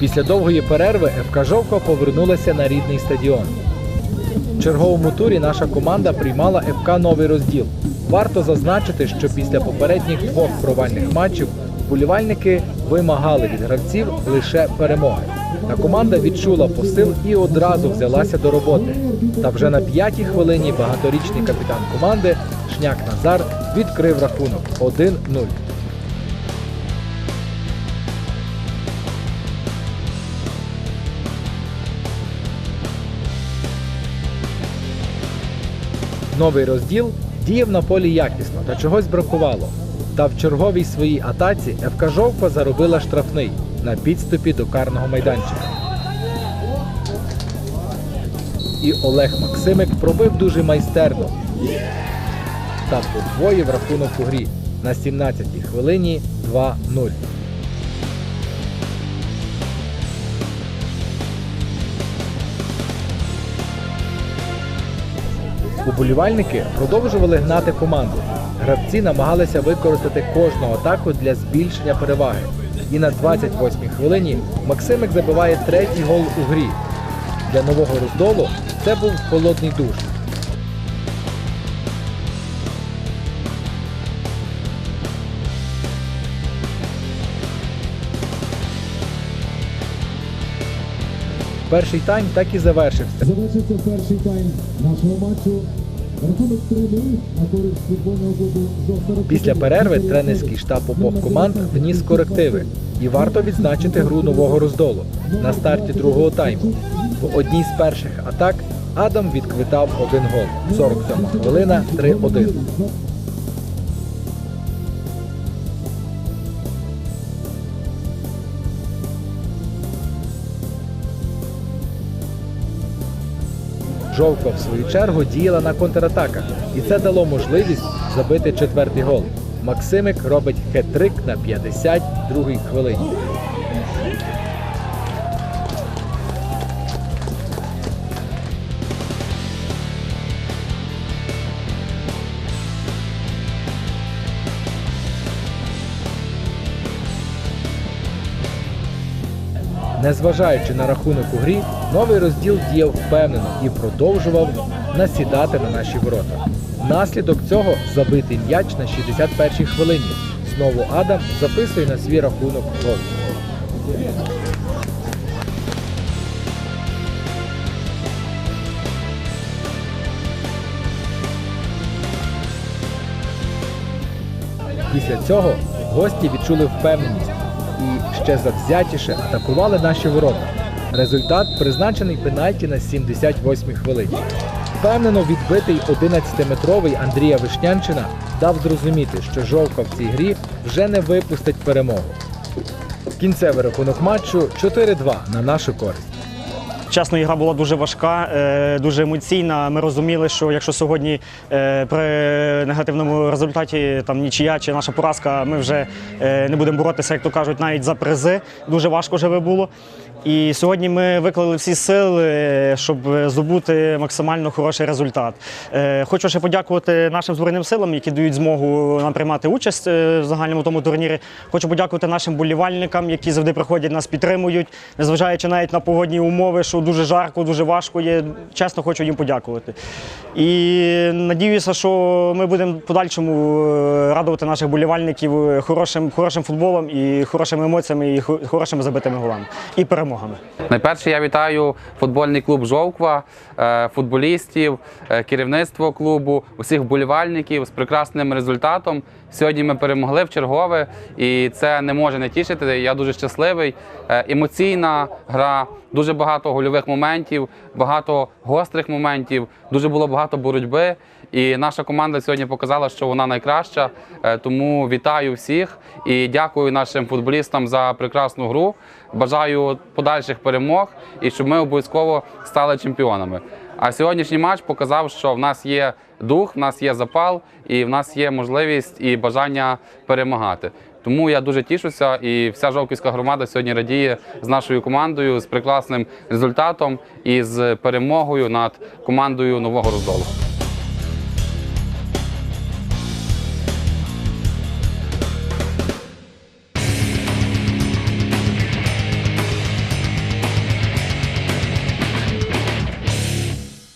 Після довгої перерви ФК Жовква повернулася на рідний стадіон. В черговому турі наша команда приймала ФК новий розділ. Варто зазначити, що після попередніх двох провальних матчів вболівальники вимагали від гравців лише перемоги. Та команда відчула посил і одразу взялася до роботи. Та вже на п'ятій хвилині багаторічний капітан команди Шняк Назар відкрив рахунок 1-0. Новий розділ діяв на полі якісно та чогось бракувало. Та в черговій своїй атаці ФК Жовква заробила штрафний на підступі до карного майданчика. І Олег Максимик пробив дуже майстерно та подвоїв рахунок у грі на 17-й хвилині 2-0. Уболівальники продовжували гнати команду. Гравці намагалися використати кожну атаку для збільшення переваги. І на 28-й хвилині Максимик забиває третій гол у грі. Для нового роздолу це був холодний душ. Перший тайм так і завершився. Завершився перший тайм нашого матчу. Рахунок 3-0 на користь футбольного клубу «Жовта Після перерви тренерський штаб обох команд вніс корективи. І варто відзначити гру нового роздолу на старті другого тайму. В одній з перших атак Адам відквитав один гол. 47 хвилина 3-1. Жовква, в свою чергу, діяла на контратаках, і це дало можливість забити четвертий гол. Максимик робить хет-трик на 52-й хвилині. Незважаючи на рахунок у грі, новий розділ діяв впевнено і продовжував насідати на наші ворота. Наслідок цього забитий м'яч на 61-й хвилині. Знову Адам записує на свій рахунок гол. Після цього гості відчули впевненість і ще завзятіше атакували наші ворота. Результат призначений пенальті на 78-й хвилині. Впевнено відбитий 11-метровий Андрія Вишнянчина дав зрозуміти, що жовка в цій грі вже не випустить перемогу. Кінцевий рахунок матчу 4-2 на нашу користь. Чесно, ігра була дуже важка, е, дуже емоційна. Ми розуміли, що якщо сьогодні е, при негативному результаті там нічия чи наша поразка, ми вже е, не будемо боротися, як то кажуть, навіть за призи. Дуже важко живе було. І сьогодні ми виклали всі сили, щоб здобути максимально хороший результат. Е, Хочу ще подякувати нашим збройним силам, які дають змогу нам приймати участь е, в загальному тому турнірі. Хочу подякувати нашим болівальникам, які завжди приходять, нас підтримують, незважаючи навіть на погодні умови, що дуже жарко, дуже важко є. Чесно, хочу їм подякувати. І надіюся, що ми будемо подальшому е, радувати наших болівальників хорошим, хорошим футболом і хорошими емоціями, і хорошими забитими голами і перемогами. Найперше я вітаю футбольний клуб Жовква, е, футболістів, е, керівництво клубу, усіх вболівальників з прекрасним результатом. Сьогодні ми перемогли в чергове, і це не може не тішити. Я дуже щасливий. Е, Емоційна гра, дуже багато гольових моментів, багато гострих моментів, дуже було багато боротьби. І наша команда сьогодні показала, що вона найкраща. Е, Тому вітаю всіх і дякую нашим футболістам за прекрасну гру. Бажаю подальших перемог і щоб ми обов'язково стали чемпіонами. А сьогоднішній матч показав, що в нас є дух, в нас є запал, і в нас є можливість і бажання перемагати. Тому я дуже тішуся, і вся жовківська громада сьогодні радіє з нашою командою, з прекрасним результатом і з перемогою над командою нового роздолу.